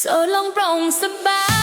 โซลงปร่งสบาย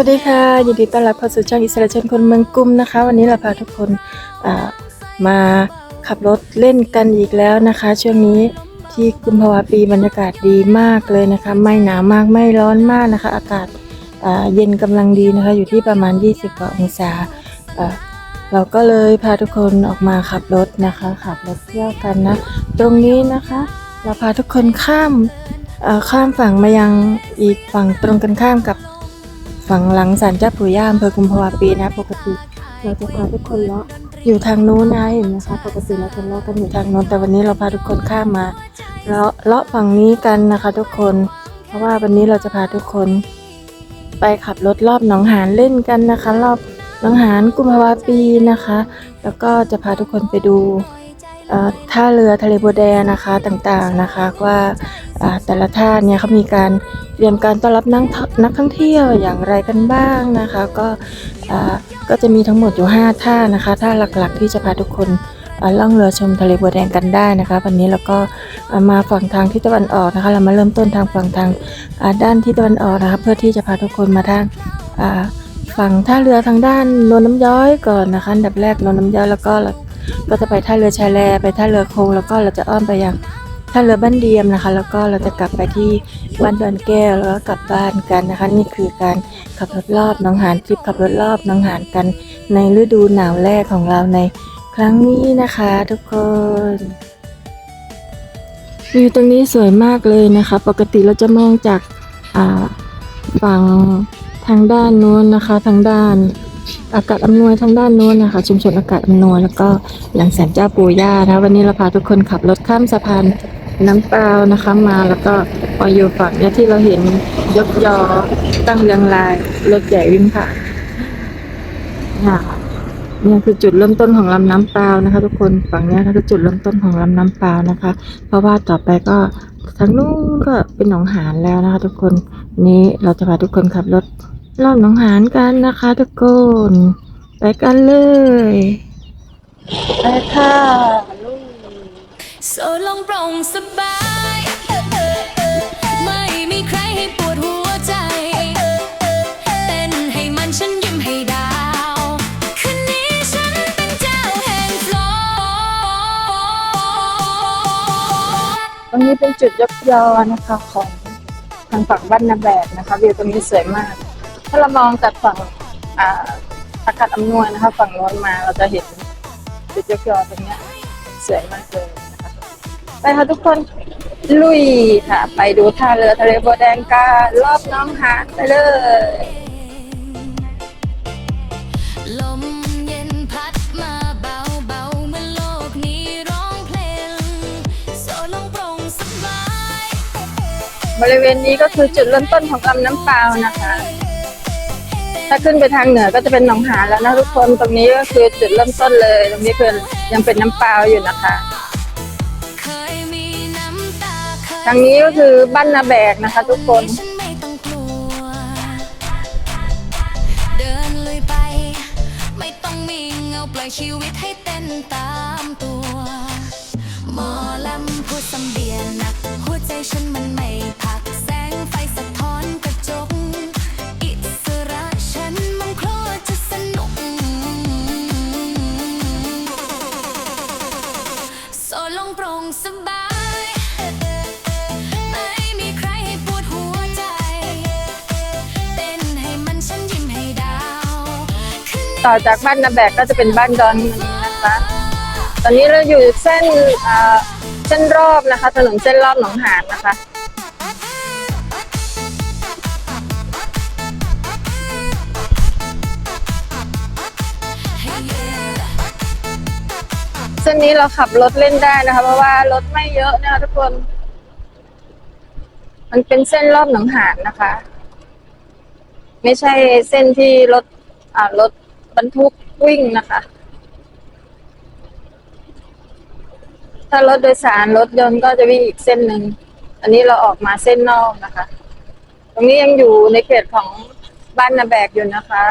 วัสดีค่ะยินดีต้อนรับเข้าสู่ช่องอิสระชนคนเมืองกุมนะคะ วันนี้เราพาทุกคนมาขับรถเล่นกันอีกแล้วนะคะ ช่วงนี้ที่กุมภาวะปีบรรยากาศดีมากเลยนะคะ ไม่หนาวมากไม่ร้อนมากนะคะ อากาศเย็นกำลังดีนะคะ อยู่ที่ประมาณ 20กว่าองศาเราก็เลยพาทุกคนออกมาขับรถนะคะขับรถเที่ยวกันนะ ตรงนี้นะคะ เราพาทุกคนข้ามข้ามฝั่งมายังอีกฝั่งตรงกันข้ามกับ ฝั่งหลังศาลเจ้าปู่ย่าอำเภอกุมภาวะปีนะ ปกติเราจะพาทุกคนเลาะอยู่ทางนู้นนะเห็นไหมคะ ปกติเราจะเลาะกันอยู่ทางโน้นแต่วันนี้เราพาทุกคนข้ามมาเลาะเลาะฝั่งนี้กันนะคะ ทุกคน เพราะว่าวันนี้เราจะพาทุกคน ไปขับรถรอบหนองหานเล่นกันนะคะ รอบหนองหานกุมภาวะปีนะคะ แล้วก็จะพาทุกคนไปดูท่าเรือทะเลบัวแดงนะคะต่างๆนะคะว่าอ่าแต่ละท่าเนี่ยเขามีการ เตรียมการต้อนรับนักท่องนักท่องเที่ยวอย่างไรกันบ้างนะคะ ก็ก็จะมีทั้งหมดอยู่ 5 ท่านะคะท่าหลักๆ ที่จะพาทุกคนล่องเรือชมทะเลบัวแดงกันได้นะคะ วันนี้เราก็มาฝั่งทางทิศตะวันออกนะคะ เรามาเริ่มต้นทางฝั่งทางด้านทิศตะวันออกนะคะเพื่อที่จะพาทุกคนมาทางอ่าฝั่งท่าเรือทางด้านนนน้ำย้อยก่อนนะคะอันดับแรกนนน้ำย้อยแล้วก็เราก็จะไปท่าเรือชายแลไปท่าเรือโคงแล้วก็เราจะอ้อมไปยัง ท่าเรือบ้านเดียมนะคะ แล้วก็เราจะกลับไปที่บ้านดอนแก้วแล้วก็กลับบ้านกันนะคะ นี่คือการขับรถรอบน้องหานทริปขับรถรอบน้องหานกัน ในฤดูหนาวแรกของเราในครั้งนี้นะคะ ทุกคนวิวตรงนี้สวยมากเลยนะคะ ปกติเราจะมองจากฝั่งทางด้านโน้นนะคะ ทางด้านอากาศอำนวยทางด้านโน้นนะคะ ชุมชนอากาศอำนวยแล้วก็หลังแสนเจ้าปู่ย่านะวันนี้เราพาทุกคนขับรถข้ามสะพาน น้ำเปล่านะคะมาแล้วก็พออยู่ฝั่งเนี้ยที่เราเห็นยกยอตั้งเรียงรายรถใหญ่วิ่งผ่านนี่ค่ะเนี่ยคือจุดเริ่มต้นของลำน้ำเปล่านะคะ ทุกคนฝั่งนี้ยคือจุดเริ่มต้นของลำน้ำเปล่านะคะ เพราะว่าต่อไปก็ทางนู้นก็เป็นหนองหานแล้วนะคะ ทุกคนนี้เราจะพาทุกคนขับรถรอบหนองหานกันนะคะ ทุกคนไปกันเลยไปค่ะ วันนี้เป็นจุดยกร์เป็นจุดยกยอนะคะของทางฝั่งบ้านนาแบกนะคะวิวตรงนี้สวยมาก ถ้าเรามองจากฝั่งอาอากาศอำนวยนะคะ ฝั่งโน้นมาเราจะเห็นจุดยกยอตรงนี้สวยมากเลย ไปค่ะทุกคนลุยค่ะ ไปดูท่าเรือทะเลบัวแดงกันรอบน้องหานไปเลยลมเย็นพัดมาเบาๆเมื่อโลกนี้ร้องเพลงโซลงโปร่งสบายบริเวณนี้ก็คือจุดเริ่มต้นของลำน้ำเปล่านะคะ ถ้าขึ้นไปทางเหนือก็จะเป็นหนองหานแล้วนะทุกคนตรงนี้ก็คือจุดเริ่มต้นเลย ตรงนี้คือยังเป็นน้ำเปล่าอยู่นะคะ ทางนี้ก็คือบ้านนาแบกนะคะ ทุกคน ชีวิตให้เต้นตามตัว หมอลำพูดสำเบียนนัก หัวใจฉันมัน ต่อจากบ้านนาแบกก็จะเป็นบ้านดอนเงินะคะ ตอนนี้เราอยู่เส้นเส้นรอบนะคะ ถนนเส้นรอบหนองหานนะคะเยอะเส้นนี้เราขับรถเล่นได้นะคะ เพราะว่ารถไม่เยอะนะคะทุกคน มันเป็นเส้นรอบหนองหานนะคะ ไม่ใช่เส้นที่รถอ่ารถ บรรทุกวิ่งนะคะ ถ้ารถโดยสารรถยนต์ก็จะวิ่งอีกเส้นหนึ่ง อันนี้เราออกมาเส้นนอกนะคะ ตรงนี้ยังอยู่ในเขตของบ้านนาแบกอยู่นะคะ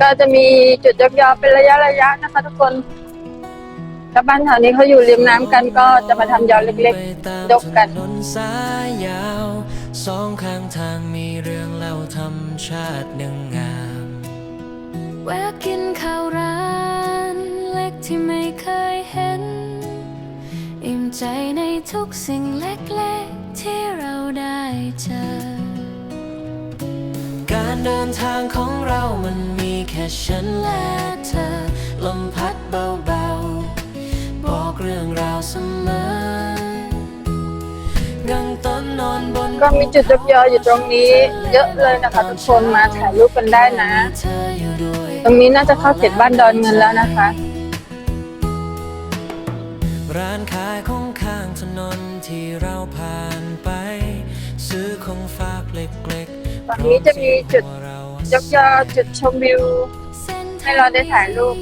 ก็จะมีจุดยกยอเป็นระยะระยะนะคะทุกคน ถ้าบ้านแถวนี้เขาอยู่ริมน้ำกันก็จะมาทำยอเล็กๆยกกันนนสายยาวสองข้างทางมีเรื่องเล่าธรรมชาติหนึ่งงามแวะกินข้าวร้านเล็กที่ไม่เคยเห็น อิ่มใจในทุกสิ่งเล็กๆที่เราได้เจอ การเดินทางของเรามันมีแค่ฉันและเธอ ลมพัดเบาๆ อกเรื่องราวเสมอนั่งต้นนอนบนก็มีจุดยกยออยู่ตรงนี้ เยอะเลยนะคะ ทุกคนมาถ่ายรูปกันได้นะเธออยู่ด้วยตรงนี้น่าจะเข้าเขตบ้านดอนเงินแล้วนะคะ ร้านขายของข้างถนนที่เราผ่านไป ซื้อของฝากเล็กๆฝั่งนี้จะมีจุดยกยอจุดชมวิว ให้เราได้ถ่ายรูป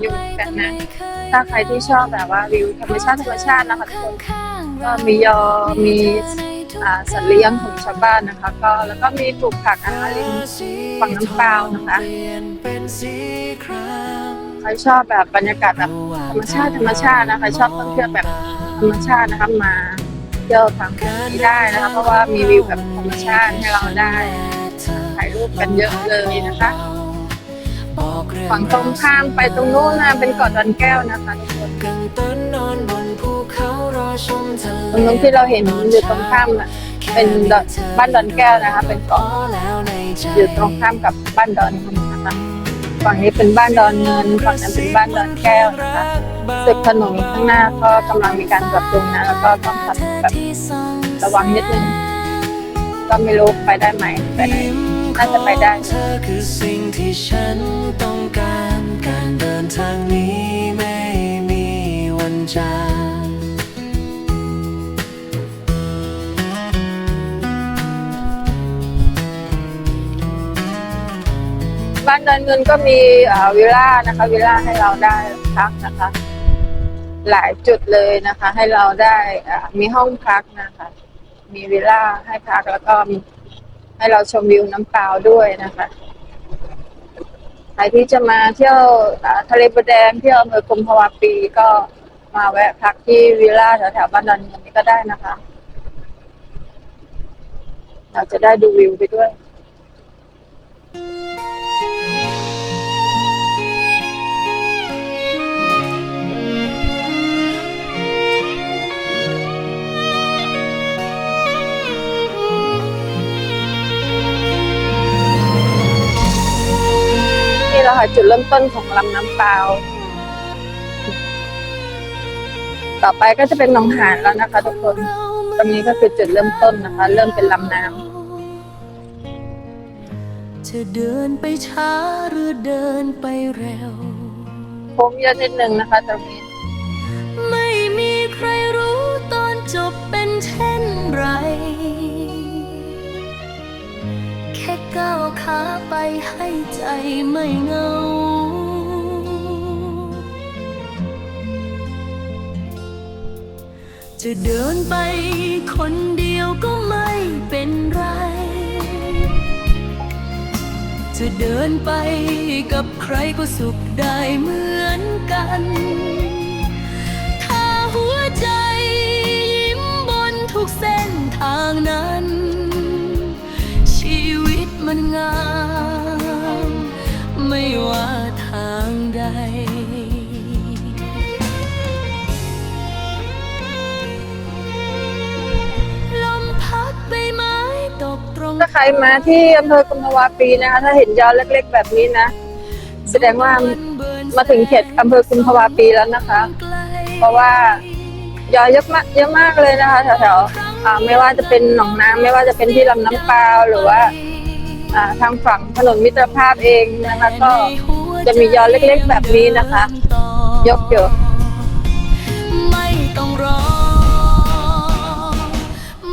อยู่กันนะ ถ้าใครที่ชอบแบบว่าวิวธรรมชาติธรรมชาตินะคะทุกคนก็มียอมีอ่าสัตว์เลี้ยงของชาวบ้านนะคะ ก็แล้วก็มีปลูกผักนะคะริมฝั่งน้ำเปล่านะคะเปลี่ยนเป็นสีครามใครชอบแบบบรรยากาศแบบธรรมชาติธรรมชาตินะคะชอบท่องเที่ยวแบบธรรมชาตินะคะมาเที่ยวทางนี้ได้นะคะเพราะว่ามีวิวแบบธรรมชาติให้เราได้ถ่ายรูปกันเยอะเลยนะคะ ฝั่งตรงข้ามไปตรงนู้นนะเป็นเกาะดอนแก้วนะคะทุกคนกางต้นนอนบนภูเขารอชมทะเลตรงนู้นที่เราเห็นอยู่ตรงข้ามน่ะเป็นดอนบ้านดอนแก้วนะคะ เป็นเกาะแล้วในใจอยู่ตรงข้ามกับบ้านดอนเงินนะคะฝั่งนี้เป็นบ้านดอนเงินฝั่งนั้นเป็นบ้านดอนแก้วนะคะตึกถนนข้างหน้าก็กำลังมีการปรับปรุงนะแล้วก็ต้องทำแบบระวังนิดนึงก็ไม่รู้ไปได้ไหมไปได้ น่าจะไปได้ เธอคือสิ่งที่ฉันต้องการการเดินทางนี้ไม่มีวันจางบ้านเดอนเงินก็มีวิลล่านะคะวิลล่าให้เราได้พักนะคะ หลายจุดเลยนะคะ ให้เราได้มีห้องพักนะคะ มีวิลล่าให้พักแล้วก็มี ให้เราชมวิวน้ำเปล่าด้วยนะคะใครที่จะมาเที่ยวทะเลบัวแดงเที่ยวอำเภอกุมภาวะปีก็มาแวะพักที่วิลล่าแถวๆบ้านดอนเงินนี้ก็ได้นะคะ เราจะได้ดูวิวไปด้วย จุดเริ่มต้นของลำน้ำเปล่าต่อไปก็จะเป็นหนองหานแล้วนะคะ ทุกคน ตรงนี้ก็คือจุดเริ่มต้นนะคะ เริ่มเป็นลำน้จะเดินไปช้าหรือเดินไปเร็วำโค้งเยอะนิดนึงนะคะ ตรงนี้ ไม่มีใครรู้ตอนจบเป็นเช่นไรแค่ ก้าวขาไปให้ใจไม่เหงา จะเดินไปคนเดียวก็ไม่เป็นไร จะเดินไปกับใครก็สุขได้เหมือนกัน ถ้าหัวใจยิ้มบนทุกเส้นทางนั้นชีวิตมัน งาม ไม่ว่าทางใด ลมพัดใบไม้ตกตรง ถ้าใครมาที่อำเภอกุมภาวาปีนะคะถ้าเห็นยอดเล็กๆ แบบนี้นะ แสดงว่ามาถึงเขตอำเภอกุมภาวาปีแล้วนะคะ เพราะว่ายอเยอะมากเยอะมากเลยนะคะแถวๆอ่าไม่ว่าจะเป็นหนองน้ำไม่ว่าจะเป็นที่ลำน้ำเปล่าหรือว่า ทางฝั่งถนนมิตรภาพเองนะคะก็จะมียอเล็กๆแบบนี้นะคะ ยกเยอะไม่ต้องรอ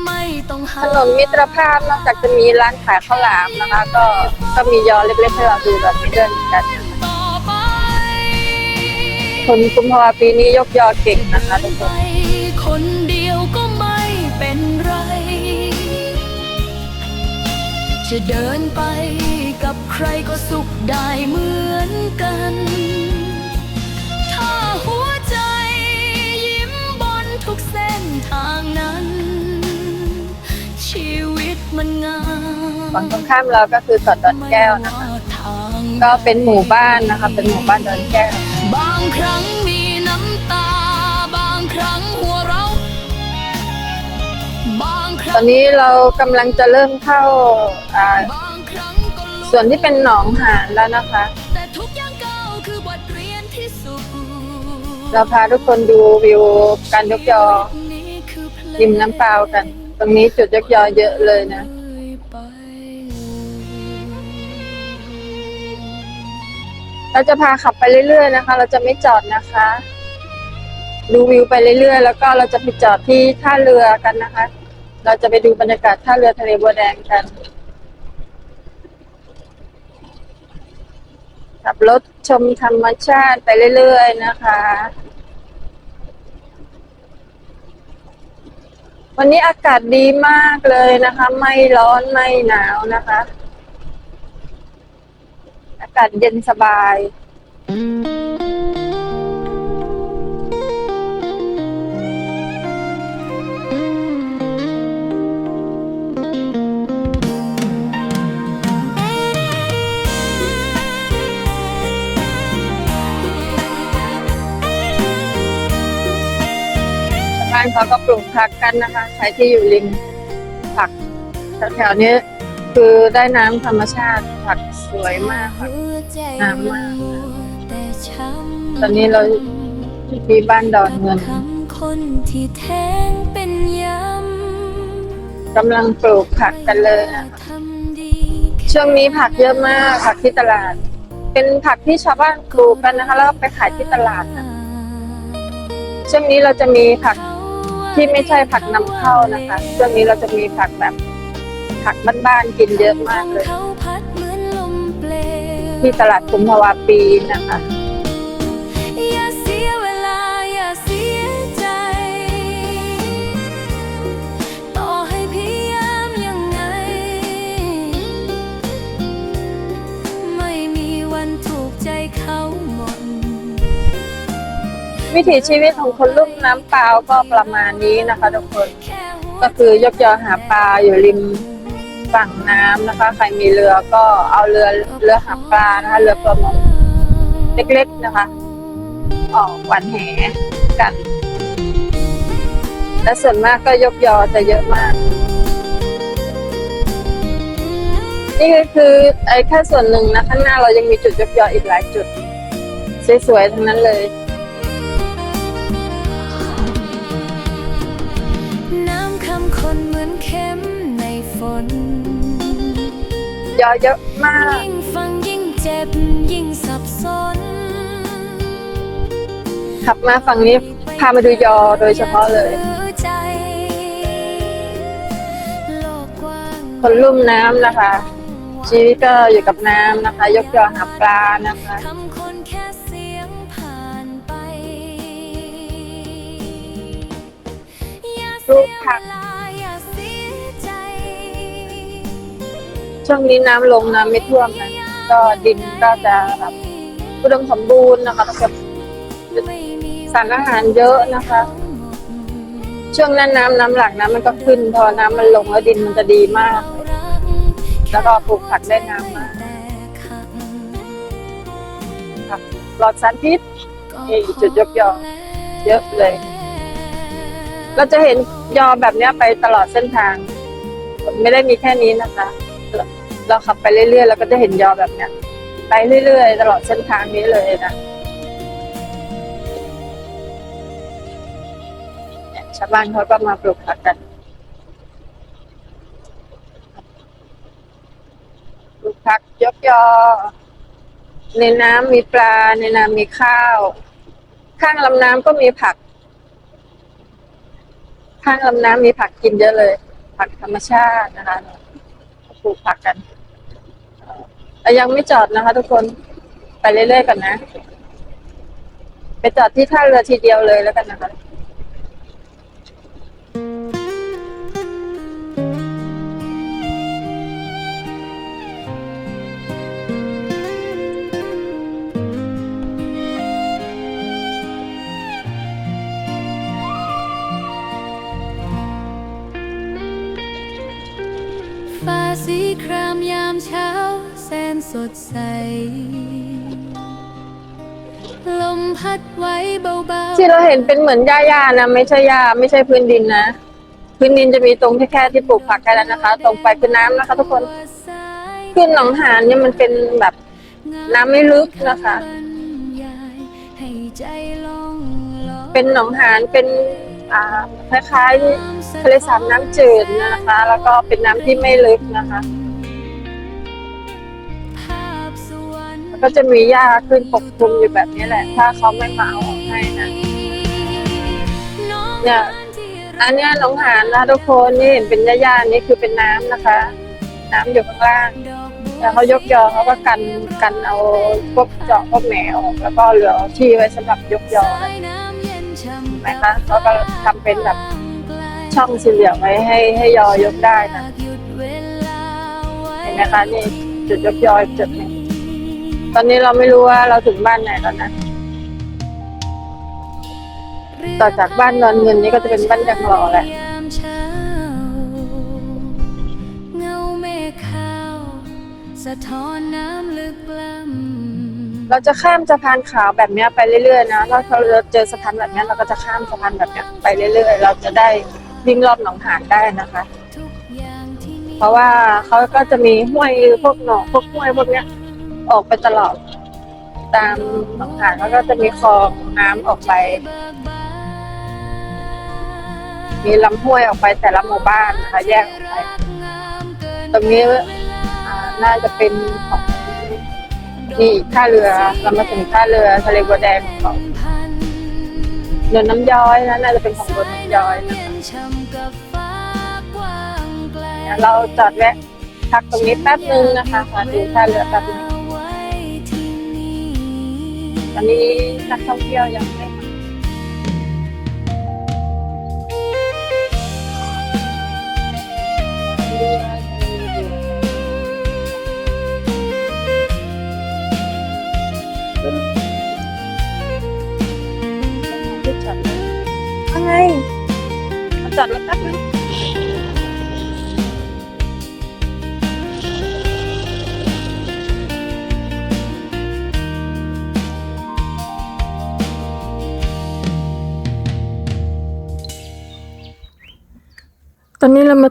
ไม่ต้องหาถนนมิตรภาพนอกจากจะมีร้านขายข้าวหลามนะคะ ก็ก็มียอเล็กๆให้เราดูแบบนี้ด้วยเหมือนกันนะคะต่อไปคนกุมภาวาปีนี้ยกยอเก่งนะคะทุกคน จะเดินไปกับใครก็สุขได้เหมือนกัน ถ้าหัวใจยิ้มบนทุกเส้นทางนั้น ชีวิตมันงามฝั่งตรงข้ามเราก็คือสอดดอนแก้วนะคะไม่ว่าทางก็เป็นหมู่บ้านนะคะ เป็นหมู่บ้านดอนแก้ว บางครั้ง ตอนนี้เรากำลังจะเริ่มเข้าส่วนที่เป็นหนองหานแล้วนะคะ เราพาทุกคนดูวิวการยกยอริมน้ำเปล่ากัน ตรงนี้จุดยกยอเยอะเลยนะเราจะพาขับไปเรื่อย ๆ นะคะ เราจะไม่จอดนะคะ ดูวิวไปเรื่อย ๆ แล้วก็เราจะไปจอดที่ท่าเรือกันนะคะ เราจะไปดูบรรยากาศท่าเรือทะเลบัวแดงกัน ขับรถชมธรรมชาติไปเรื่อยๆนะคะ วันนี้อากาศดีมากเลยนะคะ ไม่ร้อนไม่หนาวนะคะ อากาศเย็นสบายชาวบ้านเขาก็ปลูกผักกันนะคะใครที่อยู่ริมผักแถวๆนี้คือได้น้ำธรรมชาติผักสวยมากค่ะงามมาก ตอนนี้เราที่บ้านดอนเงินคำคนที่แทงเป็นย้กำลังปลูกผักกันเลยนะำทำดีช่วงนี้ผักเยอะมากผักที่ตลาด เป็นผักที่ชาวบ้านปลูกกันนะคะ แล้วก็ไปขายที่ตลาดนะช่วงนี้เราจะมีผัก ที่ไม่ใช่ผักนำเข้านะคะช่วงนี้เราจะมีผักแบบผักบ้านๆกินเยอะมากเลยเขาพัดเหมือนลมเปลวที่ตลาดกุมภาวาปีนะคะ วิถีชีวิตของคนลุ่มน้ำเปล่าก็ประมาณนี้นะคะทุกคน ก็คือยกยอหาปลาอยู่ริมฝั่งน้ำนะคะ ใครมีเรือก็เอาเรือเรือหาปลานะคะ เรือประมงเล็กๆนะคะ ออกหวันแหกัน และส่วนมากก็ยกยอจะเยอะมาก นี่ก็คือไอ้แค่ส่วนหนึ่งนะข้างหน้าเรายังมีจุดยกยออีกหลายจุด สวยๆทั้งนั้นเลย ยอเยอะมาก ยิ่งฟังยิ่งเจ็บยิ่งสับสน ขับมาฝั่งนี้พามาดูยอโดยเฉพาะเลยใจโลกกว้างคนลุ่มน้ำนะคะ ชีวิตก็อยู่กับน้ำนะคะ ยกยอหาปลานะคะคำคนแค่เสียงผ่านไปอย่าลูเสีกยผัก ช่วงนี้น้ำลงน้ำไม่ท่วมนะก็ดินก็จะแบบอุดมสมบูรณ์นะคะแล้วก็ไม่มีสารอาหารเยอะนะคะ ช่วงนั้นน้ำน้ำหลักน้ำมันก็ขึ้น พอน้ำมันลงแล้วดินมันจะดีมาก แล้วก็ปลูกผักได้งามมากค่ะปลอดสารพิษนี่จุดยกยอเยอะเลย เราจะเห็นยอแบบเนี้ยไปตลอดเส้นทาง ไม่ได้มีแค่นี้นะคะ เราขับไปเรื่อยๆเราก็จะเห็นยอแบบเนี้ยไปเรื่อยๆ ตลอดเส้นทางนี้เลยนะชาวบ้านเขาก็มาปลูกผักกันปลูกผักยกยอ ในน้ำมีปลา ในน้ำมีข้าว ข้างลำน้ำก็มีผัก ข้างลำน้ำมีผักกินเยอะเลย ผักธรรมชาตินะคะปลูกผักกัน แต่ยังไม่จอดนะคะทุกคนไปเรื่อยๆกันนะ ไปจอดที่ท่าเรือทีเดียวเลยแล้วกันนะคะ ที่เราเห็นเป็นเหมือนหญ้าๆนะไม่ใช่หญ้าไม่ใช่พื้นดินนะ พื้นดินจะมีตรงแค่แค่ที่ปลูกผักแค่นั้นนะคะ ตรงไปคือน้ำนะคะ ทุกคนขึ้นหนองหานเนี่ยมันเป็นแบบน้ำไม่ลึกนะคะ เป็นหนองหานเป็นคล้ายๆทะเลสาบน้ำจืดนะคะ แล้วก็เป็นน้ำที่ไม่ลึกนะคะแล้วก็จะมีหญ้าขึ้นปกคลุมอยู่แบบนี้แหละ ถ้าเขาไม่มาเอา ให้นะเนี่ยอันเนี้ยหนองหานนะทุกคนนี่เห็นเป็นหญ้าๆนี่คือเป็นน้ำนะคะ น้ำอยู่ข้างล่างแล้วเขายกยอเขาก็กันกันเอาพวกเจาะพวกแหนออกแล้วก็เหลือที่ไว้สำหรับยกยอนะเห็นไหมคะเขาก็ทำเป็นแบบช่องสี่เหลี่ยมไว้ให้ให้ยอยกได้นะเห็นไหมคะนี่จุดยกยออีกจุดหนึงตอนนี้เราไม่รู้ว่าเราถึงบ้านไหนแล้วนะ ต่อจากบ้านนอนเงินนี่ก็จะเป็นบ้านยังรอแหละยามเช้าเงาเมฆขาวสะท้อนน้ำลึกล้ำเราจะข้ามสะพานขาวแบบเนี้ยไปเรื่อยๆนะถ้าเราเจอสะพานแบบเนี้ยเราก็จะข้ามสะพานแบบเนี้ยไปเรื่อยๆ เราจะได้วิ่งรอบหนองหานได้นะคะทุกอย่างที่มีเพราะว่าเขาก็จะมีห้วยพวกหนองพวกห้วยพวกเนี้ยออกไปตลอด ตามหนองหานแล้วก็จะมีคลองน้ำออกไปเบิกบาน มีลำห้วยออกไปแต่ละหมู่บ้านนะคะแยกออกไปรักงามเกินตรงนี้อ่าน่าจะเป็นของนี่ท่าเรือเรามาถึงท่าเรือทะเลบัวแดงของพันเรือน้ำย้อยนะน่าจะเป็นของเรือน้ำย้อยนะเย็นช่ำกับฟ้ากว้างไกลเดี๋ยวเราจอดแวะพักตรงนี้แป๊บนึงนะคะมาถึงท่าเรือแป๊บนึงไว้ที่นี่ตอนนี้นักท่องเที่ยวยังไม่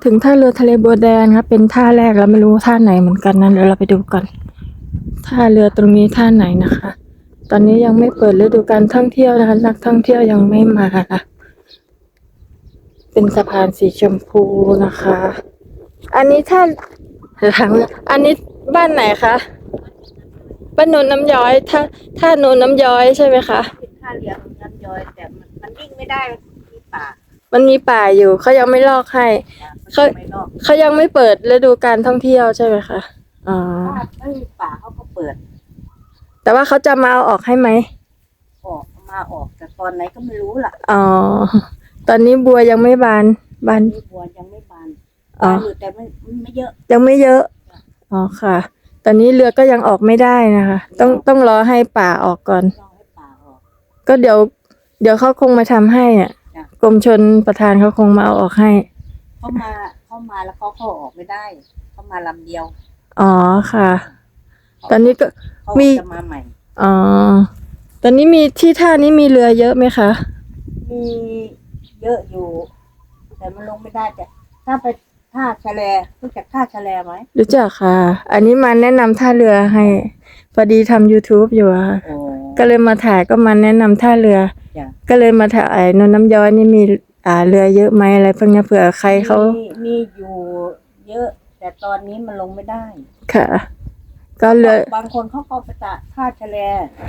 ถึงท่าเรือทะเลบัวแดงครับเป็นท่าแรกเราไม่รู้ท่าไหนเหมือนกันนะเดี๋ยวเราไปดูก่อนท่าเรือตรงนี้ท่าไหนนะคะ ตอนนี้ยังไม่เปิดฤดูการท่องเที่ยวนะคะ นักท่องเที่ยวยังไม่มานะเป็นสะพานสีชมพูนะคะ อันนี้ท่าถามอันนี้บ้านไหนคะบ้านโนนน้ำย้อยท่าท่าโนนน้ำย้อยใช่ไหมคะท่าเรือของน้ำย้อยแต่มันมันวิ่งไม่ได้มันมีป่ามันมีป่าอยู่เขายังไม่ลอกให้มัน เขาไม่นอกเขายังไม่เปิดฤดูการท่องเที่ยวใช่ไหมคะอ๋อถ้าไม่มีป่าเขาก็เปิดแต่ว่าเขาจะมาเอาออกให้ไหมออกมาออกแต่ตอนไหนก็ไม่รู้ล่ะอ๋อตอนนี้บัวยังไม่บานบานนี่บัวยังไม่บานอ๋อ บานอยู่แต่ไม่ไม่เยอะ ยังไม่เยอะ อ๋อค่ะ ตอนนี้เรือก็ยังออกไม่ได้นะคะ ต้องต้องรอให้ป่าออกก่อนรอให้ป่าออก ก็เดี๋ยว เดี๋ยวเขาคงมาทำให้อะจ้ะ กรมชนประธานเขาคงมาเอาออกให้ เขามาเขามาแล้วเขาเข้าออกไม่ได้ เขามาลำเดียวอ๋อค่ะ ตอนนี้ก็เขามี จะมาใหม่ อ๋อ ตอนนี้มีที่ท่านี้มีเรือเยอะไหมคะ มีเยอะอยู่ แต่มันลงไม่ได้แต่ถ้าไปท่าแฉลรู้จักท่าแฉลไหมรู้จักค่ะ อันนี้มาแนะนำท่าเรือให้พอดีทำ YouTube อยู่อะค่ะ โอ้ ก็เลยมาถ่ายก็มาแนะนำท่าเรือ จ้ะ ก็เลยมาถ่ายนนน้ำย้อยนี่มี อ่าเรือเยอะไหมอะไรพวกเนี้ยเผื่อใครเขามีมีอยู่เยอะ แต่ตอนนี้มันลงไม่ได้ค่ะ ก็เรือบางคนเขาก็ไปตะท่าแฉล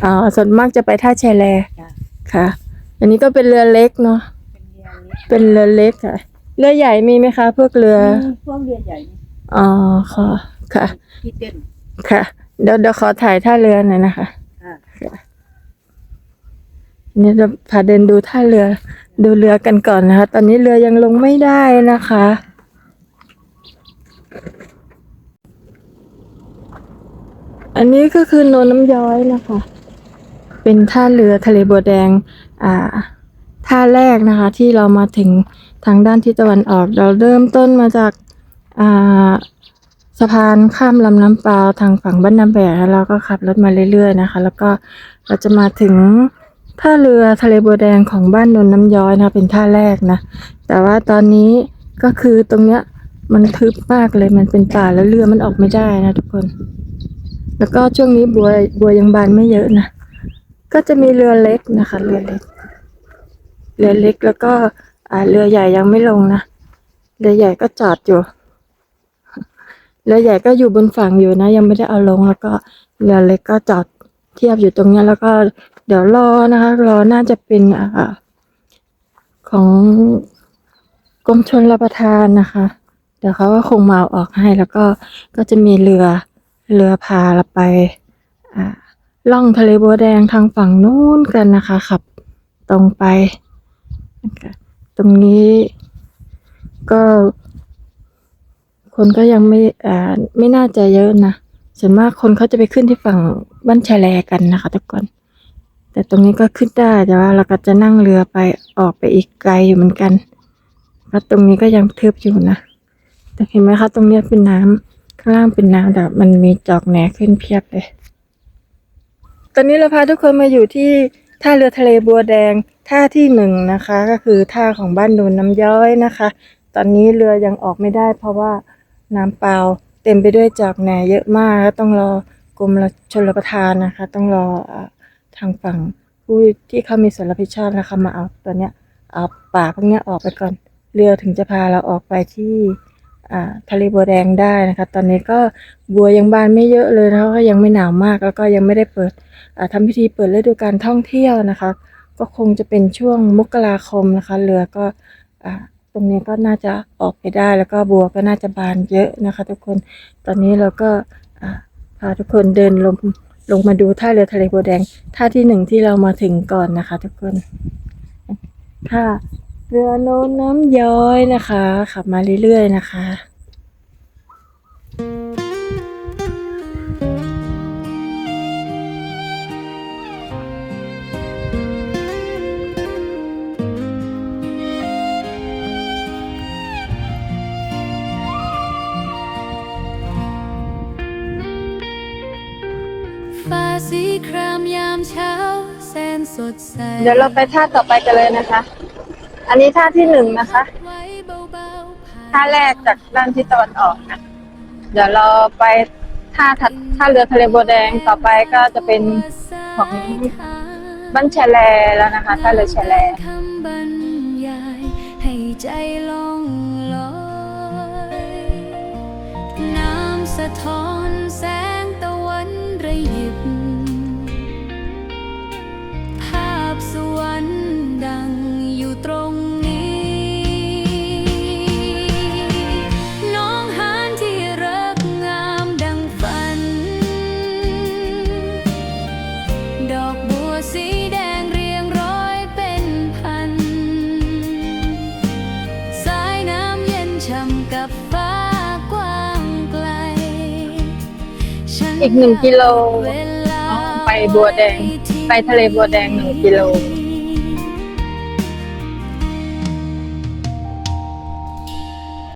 อ๋อส่วนมากจะไปท่าแชแลจ้ะค่ะ อันนี้ก็เป็นเรือเล็กเนาะเป็นเรือเล็กเป็นเรือเล็กค่ะ เรือใหญ่มีไหมคะพวกเรือมีพวกเรือใหญ่อ๋อค่ะค่ะที่เต้นค่ะเดี๋ยวเดี๋ยวขอถ่ายท่าเรือหน่อยนะคะอ่าเนี่ยจะพาเดินดูท่าเรือ ดูเรือกันก่อนนะคะ ตอนนี้เรือยังลงไม่ได้นะคะ อันนี้ก็คือโนนน้ำย้อยนะคะ เป็นท่าเรือทะเลบัวแดง อ่า ท่าแรกนะคะ ที่เรามาถึงทางด้านทิศตะวันออก เราเริ่มต้นมาจากอ่าสะพานข้ามลำน้ำเปล่าทางฝั่งบ้านน้ำแบกแล้วเราก็ขับรถมาเรื่อยๆนะคะ แล้วก็เราจะมาถึง ท่าเรือทะเลบัวแดงของบ้านนนน้ำย้อยนะคะเป็นท่าแรกนะ แต่ว่าตอนนี้ก็คือตรงเนี้ยมันทึบมากเลยมันเป็นป่าแล้วเรือมันออกไม่ได้นะทุกคน แล้วก็ช่วงนี้บัวบัวยังบานไม่เยอะนะ ก็จะมีเรือเล็กนะคะ เรือเล็ก เรือเล็กแล้วก็อ่าเรือใหญ่ยังไม่ลงนะเรือใหญ่ก็จอดอยู่เรือใหญ่ก็อยู่บนฝั่งอยู่นะ ยังไม่ได้เอาลงแล้วก็เรือเล็กก็จอดเทียบอยู่ตรงนี้แล้วก็เดี๋ยวรอนะคะ รอน่าจะเป็นอของกรมชนรับประทานนะคะ เดี๋ยวเขาก็คงมาออกให้แล้วก็ก็จะมีเรือเรือพาเราไปล่องทะเลบัวแดงทางฝั่งนู้นกันนะคะขับตรงไป ตรงนี้ก็ คนก็ยังไม่อ่าไม่น่าจะเยอะนะส่วนมากคนเขาจะไปขึ้นที่ฝั่งบ้านแชแลกันนะคะทุกคน แต่ตรงนี้ก็ขึ้นได้แต่ว่าเราก็จะนั่งเรือไปออกไปอีกไกลอยู่เหมือนกันแล้วตรงนี้ก็ยังทึบอยู่นะแต่เห็นไหมคะ ตรงนี้เป็นน้ำข้างล่างเป็นน้ำแต่มันมีจอกแหนขึ้นเพียบเลย ตอนนี้เราพาทุกคนมาอยู่ที่ท่าเรือทะเลบัวแดงท่าที่หนึ่งนะคะ ก็คือท่าของบ้านโนนน้ำย้อยนะคะ ตอนนี้เรือยังออกไม่ได้ เพราะว่าน้ำเปล่าเต็มไปด้วยจอกแหนเยอะมาก ต้องรอกรมชลประทานนะคะ ต้องรอ ทางฝั่งผู้ที่เขามีส่วนรับผิดชอบนะคะมาเอาตัวเนี้ยเอาป่าพวกเนี้ยออกไปก่อน เรือถึงจะพาเราออกไปที่ทะเลบัวแดงได้นะคะ ตอนนี้ก็บัวยังบานไม่เยอะเลยนะคะก็ยังไม่หนาวมาก แล้วก็ยังไม่ได้เปิดอ่าทำพิธีเปิดฤดูการท่องเที่ยวนะคะ ก็คงจะเป็นช่วงมกราคมนะคะ เรือก็ตรงนี้ก็น่าจะออกไปได้ แล้วก็บัวก็น่าจะบานเยอะนะคะ ทุกคน ตอนนี้เราก็พาทุกคนเดินลง ลงมาดูท่าเรือทะเลบัวแดงท่าที่หนึ่งที่เรามาถึงก่อนนะคะทุกคนท่าเรือโน้นน้ำย้อยนะคะ ขับมาเรื่อยๆนะคะ ครามยามเช้าแสนสดใสเดี๋ยวเราไปท่าต่อไปกันเลยนะคะ อันนี้ท่าที่หนึ่งนะคะ ไว้เบาๆผ่านท่าแรกจากด้านที่ตะวันออกนะ เดี๋ยวเราไปท่าทัดท่าเรือทะเลบัวแดงต่อไปก็จะเป็น ของ บ้านแชแลแล้วนะคะท่าเรือแชแล คำบรรยายให้ใจลอ อีกหนึ่งกิโลไปบัวแดง ไปทะเลบัวแดงหนึ่งกิโล